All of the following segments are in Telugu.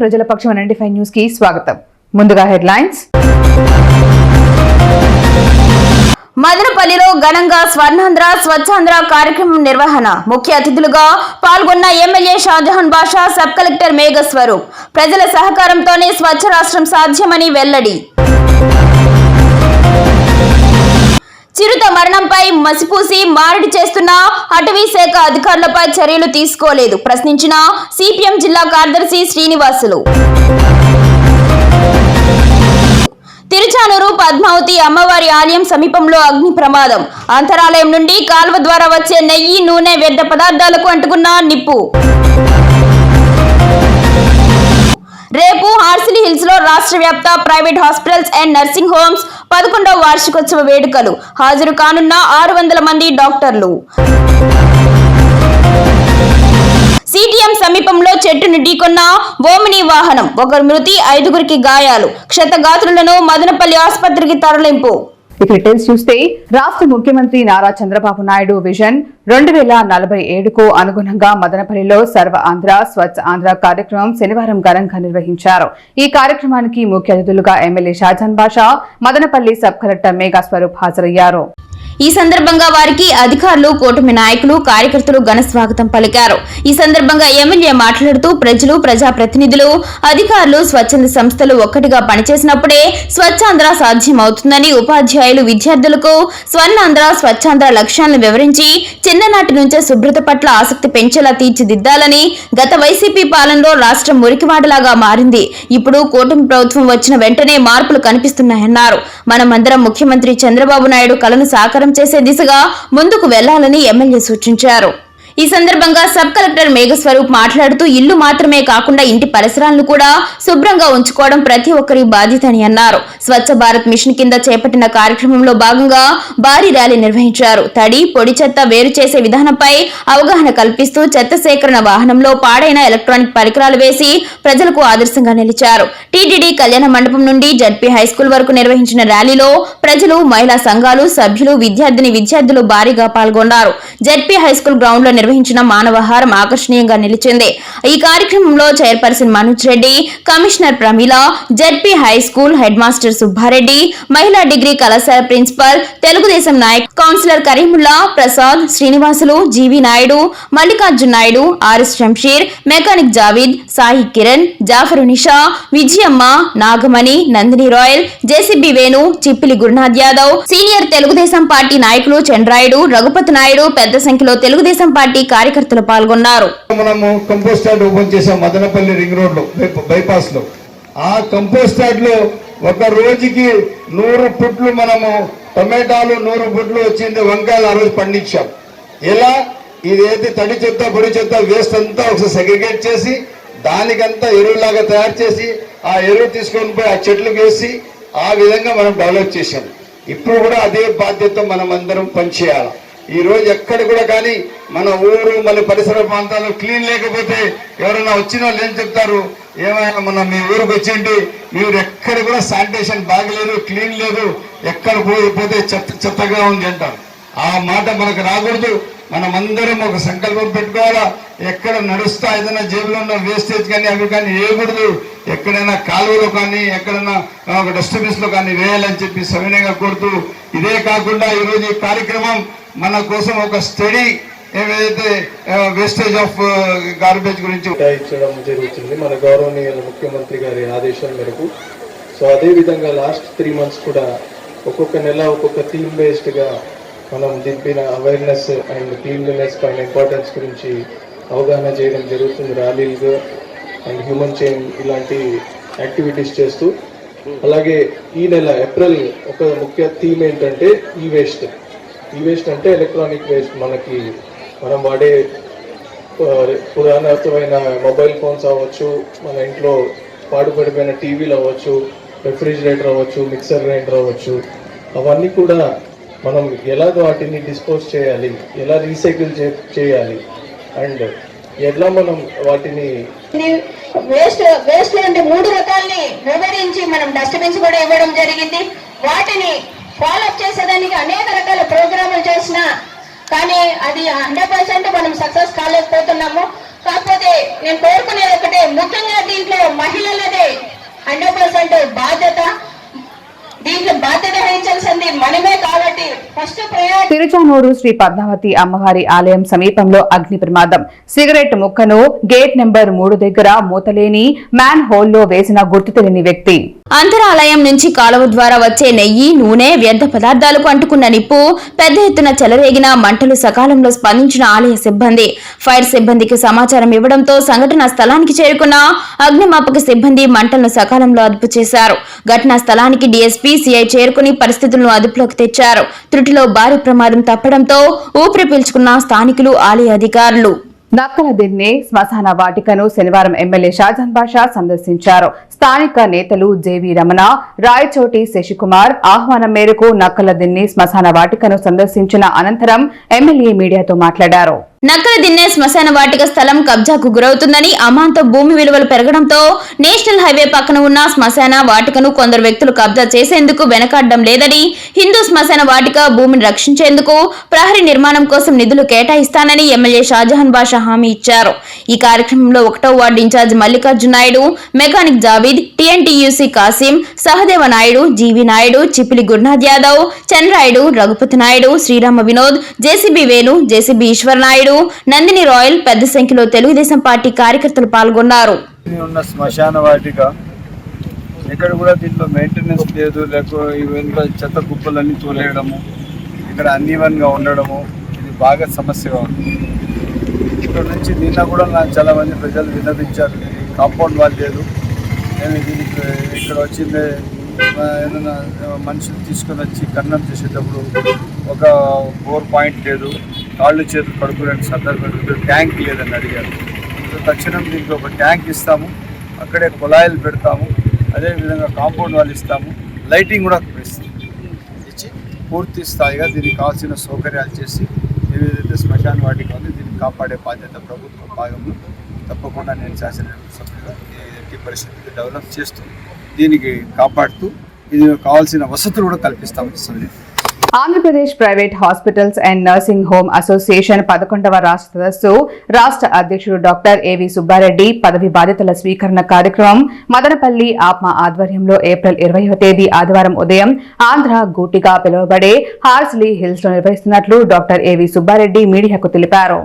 ప్రజల పక్షం నైన్టీ ఫైవ్ న్యూస్కి స్వాగతం. ముందుగా హెడ్లైన్స్. మదనపల్లిలో ఘనంగా స్వర్ణాంధ్ర స్వచ్ఛాంధ్ర కార్యక్రమం నిర్వహణ. ముఖ్య అతిథులుగా పాల్గొన్న MLA Shahjahan Basha sub collector Meghaswaroop. ప్రజల సహకారంతోనే స్వచ్ఛ రాష్ట్రం సాధ్యమని వెల్లడి. చిరుత మరణంపై మసిపూసి మారడి చేస్తున్న అటవీ శాఖ అధికారులపై చర్యలు తీసుకోలేదు. ప్రశ్నించిన సిపిఎం జిల్లా కార్యదర్శి శ్రీనివాసులు. తిరుచానూరు పద్మావతి అమ్మవారి ఆలయం సమీపంలో అగ్ని ప్రమాదం. అంతరాలయం నుండి కాల్వ ద్వారా వచ్చే నెయ్యి నూనె వ్యర్థ పదార్థాలకు అంటుకున్న నిప్పు. రేపు హార్సిలీ హిల్స్లో రాష్ట్ర వ్యాప్త private hospitals and nursing homes పదకొండవ వార్షికోత్సవ వేడుకలు. హాజరు కానున్న ఆరు వందల మంది డాక్టర్లు. సిటిఎం సమీపంలో చెట్టును ఢీకొన్న ఓమిని వాహనం ఒకరు మృతి ఐదుగురికి గాయాలు. క్షతగాత్రులను మదనపల్లి ఆసుపత్రికి తరలింపు. ఇక డీటెయిల్స్ చూస్తే రాష్ట్ర ముఖ్యమంత్రి నారా చంద్రబాబు నాయుడు విజన్ రెండు వేల నలభై ఏడుకు అనుగుణంగా మదనపల్లిలో సర్వ ఆంధ్ర స్వచ్ఛ ఆంధ్ర కార్యక్రమం శనివారం ఘనంగా నిర్వహించారు. ఈ కార్యక్రమానికి ముఖ్య అతిథులుగా MLA Shahjahan Basha Madanapalle sub collector Megha Swaroop హాజరయ్యారు. ఈ సందర్భంగా వారికి అధికారులు కూటమి నాయకులు కార్యకర్తలు ఘన స్వాగతం పలికారు. ఈ సందర్భంగా ఎమ్మెల్యే మాట్లాడుతూ ప్రజలు ప్రజాప్రతినిధులు అధికారులు స్వచ్ఛంద సంస్థలు ఒక్కటిగా పనిచేసినప్పుడే స్వచ్ఛాంధ్ర సాధ్యమవుతుందని ఉపాధ్యాయులు విద్యార్థులకు స్వర్ణాంధ్ర స్వచ్ఛాంధ్ర లక్ష్యాలను వివరించి చిన్ననాటి నుంచే శుభ్రత పట్ల ఆసక్తి పెంచేలా తీర్చిదిద్దాలని గత వైసీపీ పాలనలో రాష్ట్రం మురికివాడలాగా మారింది. ఇప్పుడు కూటమి ప్రభుత్వం వచ్చిన వెంటనే మార్పులు కనిపిస్తున్నాయన్నారు. మనమందరం ముఖ్యమంత్రి చంద్రబాబు నాయుడు కలను సాకారం చేసే దిశగా ముందుకు వెళ్ళాలని ఎమ్మెల్యే సూచించారు. ఈ సందర్భంగా సబ్ కలెక్టర్ మేఘస్వరూప్ మాట్లాడుతూ ఇల్లు మాత్రమే కాకుండా ఇంటి పరిసరాలను కూడా శుభ్రంగా ఉంచుకోవడం ప్రతి ఒక్కరి బాధ్యత అని అన్నారు. స్వచ్ఛ భారత్ మిషన్ కింద చేపట్టిన కార్యక్రమంలో భాగంగా భారీ ర్యాలీ నిర్వహించారు. తడి పొడి చెత్త వేరు చేసే విధానంపై అవగాహన కల్పిస్తూ చెత్త సేకరణ వాహనంలో పాడైన ఎలక్ట్రానిక్ పరికరాలు వేసి ప్రజలకు ఆదర్శంగా నిలిచారు. టీటీడీ కళ్యాణ మండపం నుండి జడ్పీ హై స్కూల్ వరకు నిర్వహించిన ర్యాలీలో ప్రజలు మహిళా సంఘాలు సభ్యులు విద్యార్థిని విద్యార్థులు భారీగా పాల్గొన్నారు. జడ్పీ హై స్కూల్ గ్రౌండ్లో నిర్వహించిన మానవహారం ఆకర్షణీయంగా నిలిచింది. ఈ కార్యక్రమంలో chairperson Manoj Reddy commissioner Pramila ZP high school head master Subbareddy మహిళా డిగ్రీ కళాశాల principal Telugudesam Nayak councillor Karimulla Prasad Srinivasulu GV Naidu Mallikarjun Naidu RS Shamsheer mechanic Javeed Sai Kiran Jafar Nisha Vijayamma Nagamani Nandini Royal JCB Venu Chippili Gurunath Yadav senior Telugudesam party నాయకులు చంద్రాయుడు రఘుపతి నాయుడు పెద్ద సంఖ్యలో తెలుగుదేశం పార్టీ కార్యకర్తలు పాల్గొన్నారు. మనము కంపోస్ట్ యార్డ్ ఓపెన్ చేసాం మదనపల్లి రింగ్ రోడ్లో బైపాస్లో ఆ కంపోస్ట్ యార్డ్లో ఒక రోజుకి నూరు పుట్లు మనము టొమాటాలు నూరు పుట్లు వచ్చింది వంకాయలు ఆ రోజు పండించాం. ఎలా? ఇదైతే తడి చెత్త పొడి చెత్త వేస్ట్ అంతా ఒకసారి సెగ్రిగేట్ చేసి దానికంతా ఎరువులాగా తయారు చేసి ఆ ఎరువు తీసుకొని పోయి ఆ చెట్లు వేసి ఆ విధంగా మనం డెవలప్ చేశాం. ఇప్పుడు కూడా అదే బాధ్యత మనం అందరం పనిచేయాలి? ఈ రోజు ఎక్కడ కూడా కానీ మన ఊరు మన పరిసర ప్రాంతాలు క్లీన్ లేకపోతే ఎవరైనా వచ్చిన వాళ్ళు ఏం చెప్తారు. ఏమైనా మన మీ ఊరికి వచ్చింటి మీరు ఎక్కడ కూడా శానిటేషన్ బాగలేదు క్లీన్ లేదు ఎక్కడ పోయి పోతే చెత్త చెత్తగా ఉంది అంటారు. ఆ మాట మనకు రాకూడదు. మనమందరం ఒక సంకల్పం పెట్టుకోవాలా. ఎక్కడ నడుస్తా ఏదైనా జేబులో ఉన్న వేస్టేజ్ కానీ అవి కానీ వేయకూడదు. ఎక్కడైనా కాలువలో కానీ ఎక్కడైనా ఆ, ఒక కానీ వేయాలని చెప్పి సవినయంగా కోరుతూ ఇదే కాకుండా ఈరోజు ఈ కార్యక్రమం మన కోసం ఒక స్టడీ ఏదైతే వేస్టేజ్ ఆఫ్ గార్బేజ్ గురించి కేటాయించడం జరుగుతుంది. మన గౌరవనీయుల ముఖ్యమంత్రి గారి ఆదేశాల మేరకు. సో అదే విధంగా లాస్ట్ త్రీ మంత్స్ కూడా ఒక్కొక్క నెల ఒక్కొక్క థీమ్ బేస్డ్గా మనం దింపిన అవేర్నెస్ అండ్ క్లీన్లీనెస్ పైన ఇంపార్టెన్స్ గురించి అవగాహన చేయడం జరుగుతుంది. ర్యాలీలు అండ్ హ్యూమన్ చైన్ ఇలాంటి యాక్టివిటీస్ చేస్తూ. అలాగే ఈ నెల ఏప్రిల్ ఒక ముఖ్య థీమ్ ఏంటంటే ఈ వేస్ట్ ఈ వేస్ట్ అంటే ఎలక్ట్రానిక్ వేస్ట్ మనకి మనం వాడే ఆ, మొబైల్ ఫోన్స్ అవ్వచ్చు మన ఇంట్లో పాడుపడిపోయిన టీవీలు అవ్వచ్చు రెఫ్రిజిరేటర్ అవ్వచ్చు మిక్సర్ గ్రైండర్ అవ్వచ్చు. అవన్నీ కూడా మనం ఎలా వాటిని డిస్పోజ్ చేయాలి ఎలా రీసైకిల్ చేయాలి అండ్ ఎట్లా మనం వాటిని వేస్ట్ వేస్ట్ నుండి మూడు రకాలని వివరించి మనం డస్ట్బిన్స్ కూడా ఇవ్వడం జరిగింది. వాటిని ఫాలోఅప్ చేసేదానికి అనేక రకాల ప్రోగ్రాములు చేసిన కానీ అది హండ్రెడ్ పర్సెంట్ మనం సక్సెస్ కాలేకపోతున్నాము. కాకపోతే నేను కోరుకునేది ఒకటే ముఖ్యంగా దీంట్లో మహిళలదే హండ్రెడ్ పర్సెంట్ బాధ్యత. దీంట్లో బాధ్యత వహించాల్సింది మనమే కాబట్టి ఫస్ట్ ప్రయారిటీ. తిరుచానూరు శ్రీ పద్మావతి అమ్మవారి ఆలయం సమీపంలో అగ్ని ప్రమాదం. సిగరెట్ ముక్కను గేట్ నెంబర్ మూడు దగ్గర మూతలేని మ్యాన్ హోల్లో వేసిన గుర్తు తెలియని వ్యక్తి. అంతరాలయం నుంచి కాలువ ద్వారా వచ్చే నెయ్యి నూనె వ్యర్థ పదార్థాలకు అంటుకున్న నిప్పు పెద్ద ఎత్తున చెలరేగిన మంటలు సకాలంలో స్పందించిన ఆలయ సిబ్బంది. ఫైర్ సిబ్బందికి సమాచారం ఇవ్వడంతో సంఘటనా స్థలానికి చేరుకున్న అగ్నిమాపక సిబ్బంది మంటలను సకాలంలో అదుపు చేశారు. ఘటనా స్థలానికి డీఎస్పీ సీఐ చేరుకుని పరిస్థితులను అదుపులోకి తెచ్చారు. త్రుటిలో భారీ ప్రమాదం తప్పడంతో ఊపిరి పీల్చుకున్న స్థానికులు ఆలయ అధికారులు. నక్కల దిన్నే శ్మశాన వాటికను శనివారం ఎమ్మెల్యే షాజాన్ బాషా సందర్శించారు. స్థానిక నేతలు జేవి రమణ రాయచోటి శశికుమార్ ఆహ్వానం మేరకు నక్కల దిన్ని శ్మశాన వాటికను సందర్శించిన అనంతరం ఎమ్మెల్యే మీడియాతో మాట్లాడారు. నక్కల దిన్నే శ్మశాన వాటిక స్థలం కబ్జాకు గురవుతుందని అమాంత భూమి విలువలు పెరగడంతో నేషనల్ హైవే పక్కన ఉన్న శ్మశాన వాటికను కొందరు వ్యక్తులు కబ్జా చేసేందుకు వెనకాడడం లేదని హిందూ శ్మశాన వాటిక భూమిని రక్షించేందుకు ప్రహరీ నిర్మాణం కోసం నిధులు కేటాయిస్తానని ఎమ్మెల్యే షాజహాన్ బాషా హామీ ఇచ్చారు. ఈ కార్యక్రమంలో ఒకటో ward incharge Mallikarjuna Naidu mechanic Javeed TNTUC Kasim Sahadeva Naidu GV Naidu Chipili Gurunath Yadav Chandrayudu Raghupathi Naidu Srirama Vinod JCB Venu JCB Eshwar Naidu Nandini Royal పెద్ద సంఖ్యలో తెలుగుదేశం పార్టీ కార్యకర్తలు పాల్గొన్నారు. ఉన్న శ్మశాన వాటిక. ఇక్కడ కూడా దీంట్లో మెయింటెనెన్స్ లేదు లేకపోతే చెత్త కుప్పలన్నీ తోలేయడము ఇక్కడ అన్ఈవెన్గా ఉండడము ఇది బాగా సమస్యగా ఉంది ఇక్కడ నుంచి నిన్న కూడా నాకు చాలామంది ప్రజలు విన్నపించారు కాంపౌండ్ వాల్ లేదు ఇక్కడ వచ్చింది ఏదైనా మనుషులు తీసుకొని వచ్చి కన్నం చేసేటప్పుడు ఒక బోర్ పాయింట్ లేదు కాళ్ళు చేతులు కడుపులేని సందర్భం ట్యాంక్ లేదని అడిగారు. తక్షణం దీనికి ఒక ట్యాంక్ ఇస్తాము అక్కడే కుళాయిలు పెడతాము అదేవిధంగా కాంపౌండ్ వాళ్ళు ఇస్తాము లైటింగ్ కూడా ఇస్తాం ఇచ్చి పూర్తి స్థాయిగా దీనికి కావాల్సిన సౌకర్యాలు చేసి ఏదైతే శ్మశాన వాటికి ఉంది దీన్ని కాపాడే బాధ్యత ప్రభుత్వ భాగంలో తప్పకుండా నేను శాసనసభ్యులుగా పరిస్థితికి డెవలప్ చేస్తూ దీనికి కాపాడుతూ ఇది కావాల్సిన వసతులు కూడా కల్పిస్తామని Andhra Pradesh private hospitals and nursing home association పదకొండవ రాష్ట్ర సదస్సు రాష్ట్ర అధ్యక్షుడు డాక్టర్ ఏవి సుబ్బారెడ్డి పదవి బాధ్యతల స్వీకరణ కార్యక్రమం మదనపల్లి ఆత్మ ఆధ్వర్యంలో ఏప్రిల్ ఇరవైవ తేదీ ఆదివారం ఉదయం ఆంధ్ర గూటిగా పిలువబడే హార్స్లీ హిల్స్లో నిర్వహిస్తున్నట్లు డాక్టర్ ఏవి సుబ్బారెడ్డి మీడియాకు తెలిపారు.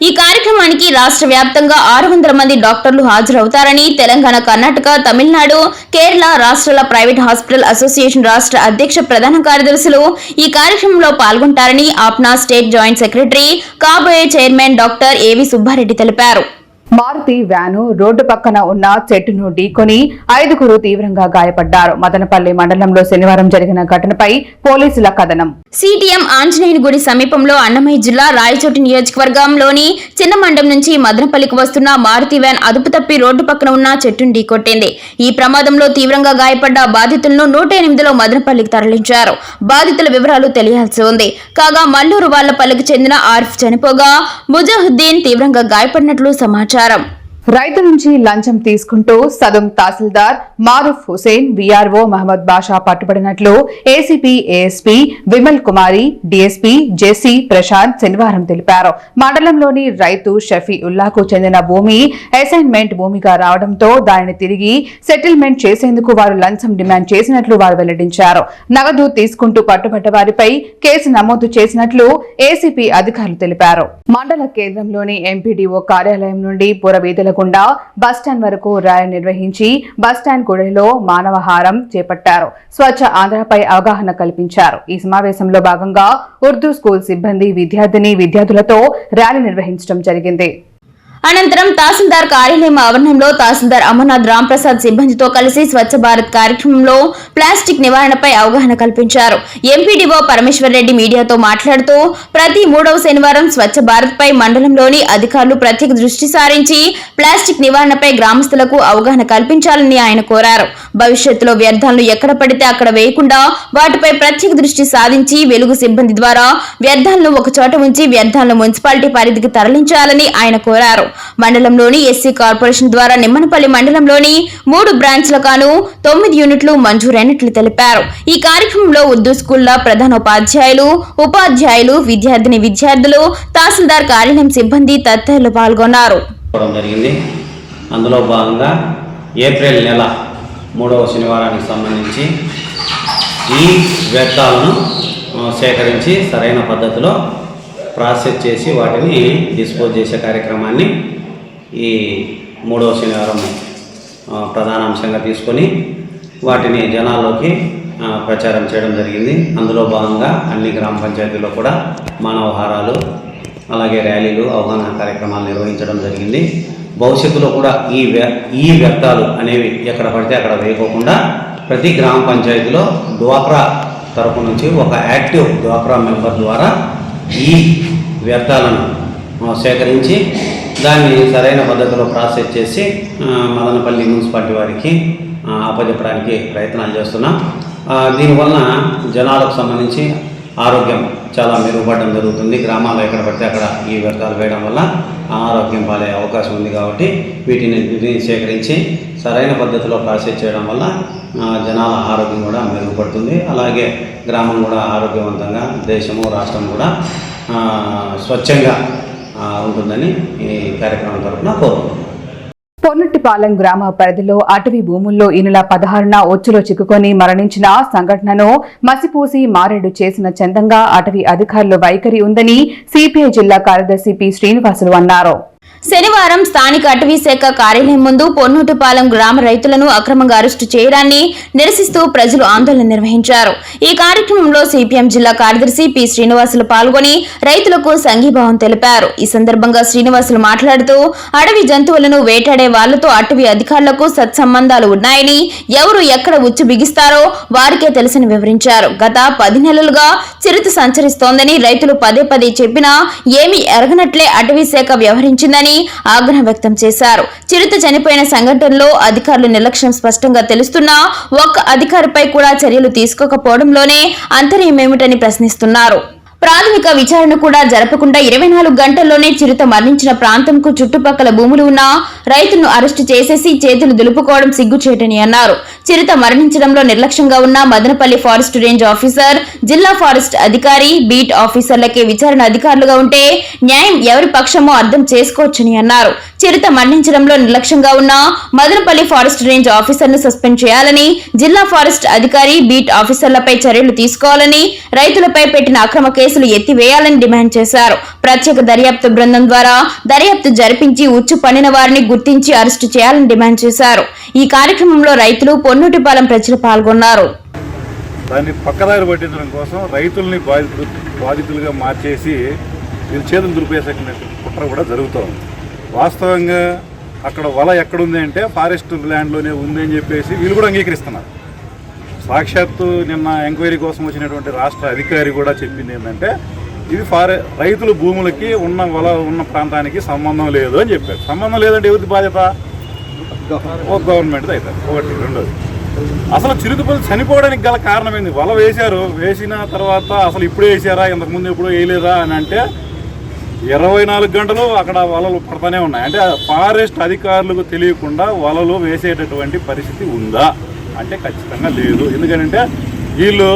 ఈ కార్యక్రమానికి రాష్ట్ర వ్యాప్తంగా ఆరు వందల మంది డాక్టర్లు హాజరవుతారని తెలంగాణ కర్ణాటక తమిళనాడు కేరళ రాష్ట్రాల ప్రైవేట్ హాస్పిటల్ అసోసియేషన్ రాష్ట్ర అధ్యక్ష ప్రధాన కార్యదర్శులు ఈ కార్యక్రమంలో పాల్గొంటారని ఆప్నా స్టేట్ జాయింట్ సెక్రటరీ కాబోయే చైర్మన్ డాక్టర్ ఏవి సుబ్బారెడ్డి తెలిపారు. మారుతి వ్యాను రోడ్డు పక్కన ఉన్న చెట్టును ఢీకొని ఐదుగురు తీవ్రంగా గాయపడ్డారు. మదనపల్లి మండలంలో శనివారం జరిగిన ఘటనపై పోలీసుల కథనం. సిటిఎం ఆంజనేయుని గుడి సమీపంలో అన్నమయ్య జిల్లా రాయచోటి నియోజకవర్గంలోని చిన్న మండం నుంచి మదనపల్లికి వస్తున్న మారుతి వ్యాన్ అదుపు తప్పి రోడ్డు పక్కన ఉన్న చెట్టును ఢీకొట్టింది. ఈ ప్రమాదంలో తీవ్రంగా గాయపడ్డ బాధితులను నూట ఎనిమిదిలో మదనపల్లికి తరలించారు. బాధితుల వివరాలు తెలియాల్సి ఉంది. కాగా మల్లూరు వాళ్ళపల్లికి చెందిన ఆర్ఫ్ చనిపోగా ముజాహుద్దీన్ తీవ్రంగా గాయపడినట్లు సమాచారం సమాచారం రైతు నుంచి లంచం తీసుకుంటూ Sadum tahsildar Maroof Hussain VRO Mohammed Basha పట్టుబడినట్లు ACP ASP Vimal Kumari DSP JC Prashanth శనివారం తెలిపారు. మండలంలోని రైతు షఫీ ఉల్లాకు చెందిన భూమి అసైన్మెంట్ భూమిగా రావడంతో దానిని తిరిగి సెటిల్మెంట్ చేసేందుకు వారు లంచం డిమాండ్ చేసినట్లు వారు వెల్లడించారు. నగదు తీసుకుంటూ పట్టుబడ్డ వారిపై కేసు నమోదు చేసినట్లు ఏసీపీ అధికారులు తెలిపారు. మండల కేంద్రంలోని ఎంపీడీఓ కార్యాలయం నుండి పురవీధులకు గుండా బస్టాండ్ వరకు ర్యాలీ నిర్వహించి బస్టాండ్ గుడిలో మానవహారం చేపట్టారు. స్వచ్ఛ ఆంధ్రపై అవగాహన కల్పించారు. ఈ సమావేశంలో భాగంగా ఉర్దూ స్కూల్ సిబ్బంది విద్యార్థిని విద్యార్థులతో ర్యాలీ నిర్వహించడం జరిగింది. అనంతరం తహసీల్దార్ కార్యాలయం ఆవరణంలో తహసీల్దార్ అమర్నాథ్ రాంప్రసాద్ సిబ్బందితో కలిసి స్వచ్ఛ భారత్ కార్యక్రమంలో ప్లాస్టిక్ నివారణపై అవగాహన కల్పించారు. ఎంపీడీఓ పరమేశ్వర్ రెడ్డి మీడియాతో మాట్లాడుతూ ప్రతి మూడవ శనివారం స్వచ్ఛ భారత్ పై మండలంలోని అధికారులు ప్రత్యేక దృష్టి సారించి ప్లాస్టిక్ నివారణపై గ్రామస్తులకు అవగాహన కల్పించాలని ఆయన కోరారు. భవిష్యత్తులో వ్యర్థాలను ఎక్కడ పడితే అక్కడ వేయకుండా వాటిపై ప్రత్యేక దృష్టి సాధించి వెలుగు సిబ్బంది ద్వారా వ్యర్థాలను ఒకచోట ఉంచి వ్యర్థాలను మున్సిపాలిటీ పరిధికి తరలించాలని ఆయన కోరారు. మండలంలోని ఎస్సీ కార్పొరేషన్ ద్వారా నిమ్మనపల్లి మండలంలోని మూడు బ్రాంచ్లకాను తొమ్మిది యూనిట్లు మంజూరైనట్లు తెలిపారు. ఈ కార్యక్రమంలో ఉర్దూ స్కూళ్ళ ప్రధానోపాధ్యాయులు ఉపాధ్యాయులు విద్యార్థిని విద్యార్థులు తహసీల్దార్ కార్యాలయం సిబ్బంది తదితరులు పాల్గొన్నారు. జరిగింది. అందులో భాగంగా ఏప్రిల్ నెల మూడవ శనివారానికి సంబంధించి ఈ వ్యర్థాలను సేకరించి సరైన పద్ధతిలో ప్రాసెస్ చేసి వాటిని డిస్పోజ్ చేసే కార్యక్రమాన్ని ఈ మూడవ శనివారం ప్రధాన అంశంగా తీసుకొని వాటిని జనాల్లోకి ప్రచారం చేయడం జరిగింది. అందులో భాగంగా అన్ని గ్రామ పంచాయతీల్లో కూడా మానవహారాలు అలాగే ర్యాలీలు అవగాహన కార్యక్రమాలు నిర్వహించడం జరిగింది. భవిష్యత్తులో కూడా ఈ వ్య ఈ వ్యర్థాలు అనేవి ఎక్కడ పడితే అక్కడ వేయకోకుండా ప్రతి గ్రామ పంచాయతీలో డ్వాక్రా తరపు నుంచి ఒక యాక్టివ్ డ్వాక్రా మెంబర్ ద్వారా ఈ వ్యర్థాలను సేకరించి దాన్ని సరైన పద్ధతిలో ప్రాసెస్ చేసి మదనపల్లి మున్సిపాలిటీ వారికి అప్పచెప్పడానికి ప్రయత్నాలు చేస్తున్నాం. దీనివలన జనాలకు సంబంధించి ఆరోగ్యం చాలా మెరుగుపడడం జరుగుతుంది. గ్రామాల్లో ఎక్కడ పడితే అక్కడ ఈ వ్యర్థాలు వేయడం వల్ల అనారోగ్యం పాలే అవకాశం ఉంది కాబట్టి వీటిని సేకరించి సరైన పద్ధతిలో ప్రాసెస్ చేయడం వల్ల జనాల ఆరోగ్యం కూడా మెరుగుపడుతుంది. అలాగే గ్రామం కూడా ఆరోగ్యవంతంగా దేశము రాష్ట్రం కూడా స్వచ్ఛంగా ఉంటుందని ఈ కార్యక్రమం తరఫున కోరుకుంటున్నాను పొన్నట్టిపాలెం గ్రామ పరిధిలో అటవీ భూముల్లో ఇనుల పదహారున ఒచ్చులో చిక్కుకొని మరణించిన సంఘటనను మసిపూసి మారేడు చేసిన చందంగా అటవీ అధికారుల వైఖరి ఉందని సిపిఐ జిల్లా కార్యదర్శి పి శ్రీనివాసులు అన్నారు. శనివారం స్థానిక అటవీ శాఖ కార్యాలయం ముందు పొన్నూటిపాలెం గ్రామ రైతులను అక్రమంగా అరెస్టు చేయడాన్ని నిరసిస్తూ ప్రజలు ఆందోళన నిర్వహించారు. ఈ కార్యక్రమంలో సిపిఎం జిల్లా కార్యదర్శి పి శ్రీనివాసులు పాల్గొని రైతులకు సంఘీభావం తెలిపారు. ఈ సందర్భంగా శ్రీనివాసులు మాట్లాడుతూ అడవి జంతువులను వేటాడే వాళ్ళతో అటవీ అధికారులకు సత్సంబంధాలు ఉన్నాయని ఎవరు ఎక్కడ ఉచ్చు బిగిస్తారో వారికే తెలుసని వివరించారు. గత పది నెలలుగా చిరుత సంచరిస్తోందని రైతులు పదే పదే చెప్పినా ఏమీ ఎరగనట్లే అటవీ శాఖ వ్యవహరించిందని ఆగ్రహం వ్యక్తం చేశారు. చిరుత చనిపోయిన సంఘటనలో అధికారులు నిర్లక్ష్యం స్పష్టంగా తెలుస్తున్నా ఒక్క అధికారిపై కూడా చర్యలు తీసుకోకపోవడంలోనే అంతర్యమేమిటని ప్రశ్నిస్తున్నారు. ప్రాథమిక విచారణ కూడా జరపకుండా ఇరవై నాలుగు గంటల్లోనే చిరుత మరణించిన ప్రాంతంకు చుట్టుపక్కల భూములు ఉన్న రైతులను అరెస్టు చేసేసి చేతులు దులుపుకోవడం సిగ్గుచేటని అన్నారు. చిరుత మరణించడంలో నిర్లక్ష్యంగా ఉన్న మదనపల్లి ఫారెస్ట్ రేంజ్ ఆఫీసర్ జిల్లా ఫారెస్ట్ అధికారి బీట్ ఆఫీసర్లకే విచారణ అధికారులుగా ఉంటే న్యాయం ఎవరి పక్షమో అర్థం చేసుకోవచ్చని అన్నారు. చిరుత మరణించడంలో నిర్లక్ష్యంగా ఉన్న మదనపల్లి ఫారెస్ట్ రేంజ్ ఆఫీసర్ను సస్పెండ్ చేయాలని జిల్లా ఫారెస్ట్ అధికారి బీట్ ఆఫీసర్లపై చర్యలు తీసుకోవాలని రైతులపై పెట్టిన అక్రమ కేసులు ఎత్తివేయాలని డిమాండ్ చేశారు. ప్రత్యేక దర్యాప్తు బృందం ద్వారా దర్యాప్తు జరిపించి ఉచ్చు పన్నిన వారిని గుర్తించి అరెస్టు చేయాలని డిమాండ్ చేశారు. ఈ కార్యక్రమంలో రైతులు పొన్నుటిపాలెం ప్రజలు పాల్గొన్నారు. దాన్ని పక్కదారి పట్టించడం కోసం రైతుల్ని బాధితులుగా మార్చేసి వీళ్ళ చేతులు దులిపేసే కుట్ర కూడా జరుగుతోంది. వాస్తవంగా అక్కడ వల ఎక్కడుంది అంటే ఫారెస్ట్ ల్యాండ్లోనే ఉంది అని చెప్పేసి వీళ్ళు కూడా అంగీకరిస్తున్నారు. సాక్షాత్తు నిన్న ఎంక్వైరీ కోసం వచ్చినటువంటి రాష్ట్ర అధికారి కూడా చెప్పింది ఏంటంటే ఇది ఫారె రైతుల భూములకి ఉన్న వల ఉన్న ప్రాంతానికి సంబంధం లేదు అని చెప్పారు. సంబంధం లేదంటే ఎవరిది బాధ్యత? ఒక గవర్నమెంట్ అవుతుంది ఒకటి రెండోది. అసలు చిరుతపల్లి చనిపోవడానికి గల కారణం ఏంది? వల వేశారు వేసిన తర్వాత అసలు ఇప్పుడు వేసారా ఇంతకుముందు ఎప్పుడు వేయలేదా అని అంటే ఇరవై నాలుగు గంటలు అక్కడ వలలు పడతానే ఉన్నాయి. అంటే ఫారెస్ట్ అధికారులకు తెలియకుండా వలలు వేసేటటువంటి పరిస్థితి ఉందా? అంటే ఖచ్చితంగా లేదు. ఎందుకంటే వీళ్ళు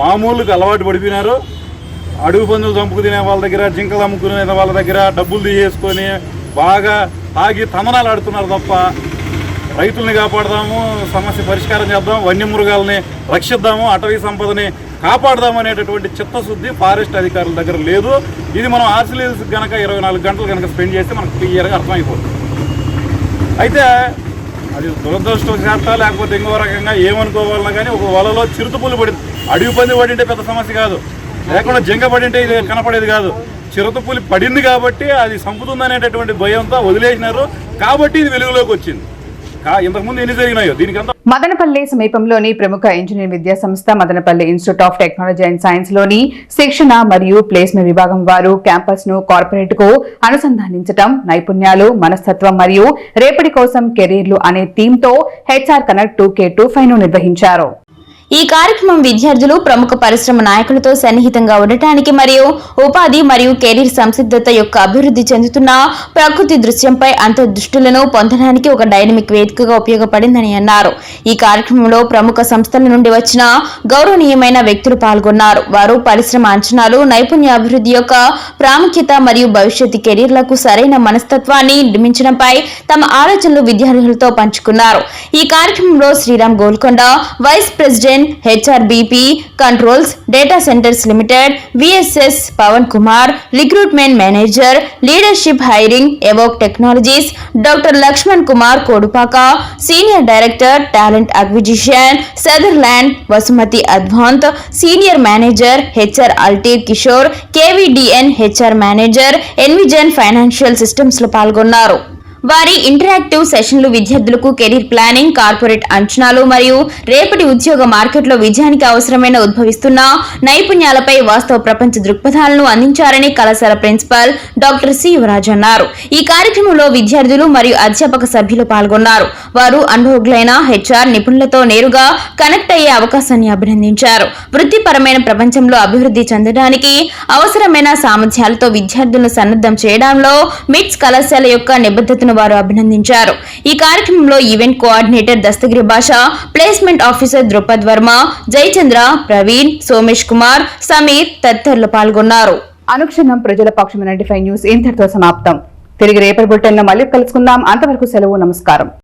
మామూలుగా అలవాటు పడిపోయినారు. అడుగు పందులు చంపుకు తినే వాళ్ళ దగ్గర జింకలు అమ్ముకునే వాళ్ళ దగ్గర డబ్బులు తీసేసుకొని బాగా తాగి తమనాలు ఆడుతున్నారు తప్ప రైతుల్ని కాపాడదాము సమస్య పరిష్కారం చేద్దాం వన్యమృగాల్ని రక్షిద్దాము అటవీ సంపదని కాపాడదాం అనేటటువంటి చిత్తశుద్ధి ఫారెస్ట్ అధికారుల దగ్గర లేదు. ఇది మనం ఆర్సిలీస్ గనక ఇరవై నాలుగు గంటలు కనుక స్పెండ్ చేస్తే మనకు క్లియర్గా అర్థమైపోతుంది. అయితే అది దురదృష్టవశాత లేకపోతే ఇంకో రకంగా ఏమనుకోవాలన్నా కానీ ఒక వలలో చిరుతపులు పడింది అడవి పంది పడింటే పెద్ద సమస్య కాదు. లేకుండా జింక పడింటే ఇది కనపడేది కాదు. చిరుతపులి పడింది కాబట్టి అది సంపుతుందనేటటువంటి భయంతో వదిలేసినారు. కాబట్టి ఇది వెలుగులోకి వచ్చింది. మదనపల్లి సమీపంలోని ప్రముఖ ఇంజనీర్ విద్యా సంస్థ Madanapalle institute of technology and సైన్స్లోని శిక్షణ మరియు ప్లేస్మెంట్ విభాగం వారు క్యాంపస్ను కార్పొరేట్కు అనుసంధానించడం నైపుణ్యాలు మనస్తత్వం మరియు రేపటి కోసం కెరీర్లు అనే థీమ్తో HR connect two K two ఫైవ్ను నిర్వహించారు. ఈ కార్యక్రమం విద్యార్థులు ప్రముఖ పరిశ్రమ నాయకులతో సన్నిహితంగా ఉండటానికి మరియు ఉపాధి మరియు కెరీర్ సంసిద్ధత యొక్క అభివృద్ధి చెందుతున్న ప్రకృతి దృశ్యంపై అంతర్దృష్టులను పొందడానికి ఒక డైనమిక్ వేదికగా ఉపయోగపడిందని అన్నారు. ఈ కార్యక్రమంలో ప్రముఖ సంస్థల నుండి వచ్చిన గౌరవనీయమైన వ్యక్తులు పాల్గొన్నారు. వారు పరిశ్రమ అంచనాలు నైపుణ్య అభివృద్ధి యొక్క ప్రాముఖ్యత మరియు భవిష్యత్తు కెరీర్లకు సరైన మనస్తత్వాన్ని నిర్మించడంపై తమ ఆలోచనలు విద్యార్థులతో పంచుకున్నారు. ఈ కార్యక్రమంలో Sriram Golkonda vice president HRBP controls data centres limited VSS Pavan Kumar recruitment manager leadership hiring Evoke technologies doctor Lakshman Kumar Kodupaka senior director talent acquisition Sutherland Vasumathi Advanth senior manager HR Altair Kishore KVDN HR manager Envision financial సిస్టమ్స్లో పాల్గొన్నారు. వారి ఇంటరాక్టివ్ సెషన్లు విద్యార్థులకు కెరీర్ ప్లానింగ్ కార్పొరేట్ అంచనాలు మరియు రేపటి ఉద్యోగ మార్కెట్లో విజయానికి అవసరమైన ఉద్భవిస్తున్న నైపుణ్యాలపై వాస్తవ ప్రపంచ దృక్పథాలను అందించారని కళాశాల ప్రిన్సిపాల్ డాక్టర్ సి యువరాజ్ అన్నారు. ఈ కార్యక్రమంలో విద్యార్థులు మరియు అధ్యాపక సభ్యులు పాల్గొన్నారు. వారు అనుభవజ్ఞులైన హెచ్ఆర్ నిపుణులతో నేరుగా కనెక్ట్ అయ్యే అవకాశాన్ని అభినందించారు. వృత్తిపరమైన ప్రపంచంలో అభివృద్ధి చెందడానికి అవసరమైన సామర్థ్యాలతో విద్యార్థులను సన్నద్ధం చేయడంలో మిట్స్ కళాశాల యొక్క నిబద్ధతను వారు అభినందించారు. ఈ కార్యక్రమంలో event coordinator Dastagiri Basha placement officer Drupad Varma Jayachandra Praveen Somesh Kumar Sameer తదితరులు పాల్గొన్నారు. అనుక్షణం ప్రజల పక్షం నైన్టీ ఫైవ్ న్యూస్ ఇంతటితో సమాప్తం. తిరిగి రేపటి బులెటిన్లో మళ్ళీ కలుసుకుందాం. అంతవరకు సెలవు నమస్కారం.